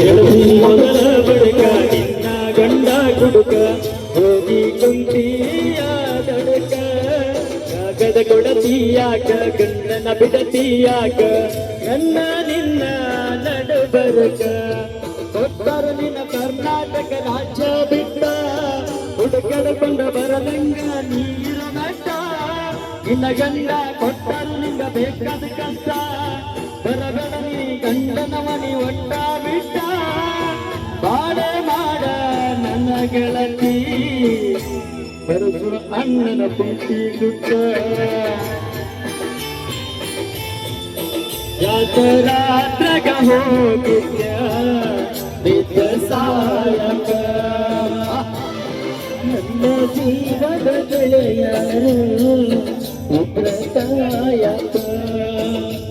ಗೆಳತಿ ಮೊದಲ ಬಡಕ ನಿನ್ನ ಗಂಡ ಕುಡುಕ ಹೋಗಿ ಕುಂತೀಯ ದಡಕ ಕಾಗದ ಕೊಡತೀಯಾಕ ಗಂಡನ ಬಿಡತೀಯಾಕ ನನ್ನ ನಿನ್ನ ನಡುಬರಕ ಕೊಟ್ಟರ ನಿನ್ನ ಕರ್ನಾಟಕ ರಾಜ್ಯ ಬಿಟ್ಟ ಹುಡುಕಡ್ಕೊಂಡ ಬರದಂಗ ನೀರು ನಟ ನಿನ್ನ ಗಂಡ ಕೊಟ್ಟರು ನಿನ್ನ ಬೇಕಾದ ಕಷ್ಟ ಬರಬೇಡ ನೀ ಬಿಟ್ಟ ಬಾಳೆ ಮಾಡ ನನ್ನ ಗೆಳತಿ ಬರುಸುವ ಅಣ್ಣನ ಪ್ರೀತಿ ದುಡ್ಡ ಯಾತರಾತ್ರಗ ಹೋಗಿದ್ಯ ಬಿದ್ದ ಸಾಯಕ ನನ್ನ ಜೀವದ ಗೆಳೆಯರು ಉಗ್ರತಾಯಕ ನಿನ್ನ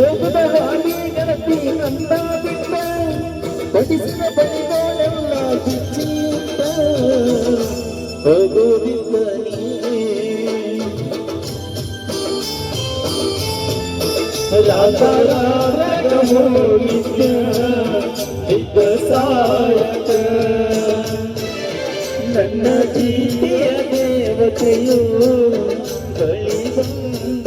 ಹೋಗುದ ಹಾದಿ ಗೆಳತಿ ನನ್ನ ಬಿಟ್ಟ ಬಡಿಸಿದ ಬಡಿಗೋಳೆಲ್ಲ ಬಿಚ್ಚಿಟ್ಟ ಹೋಗುವುದಿಲ್ಲ ನೀ ರಾಜರಾಗ ಹೋಗಿದ್ದ ಇದ್ದ ಸಾಯಕ ನನ್ನ ಜೀವಿಯ ದೇವತೆಯು ಬಳಿ ಬಂದಳು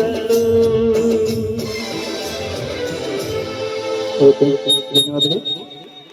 ఓకే ధన్యవాదాలు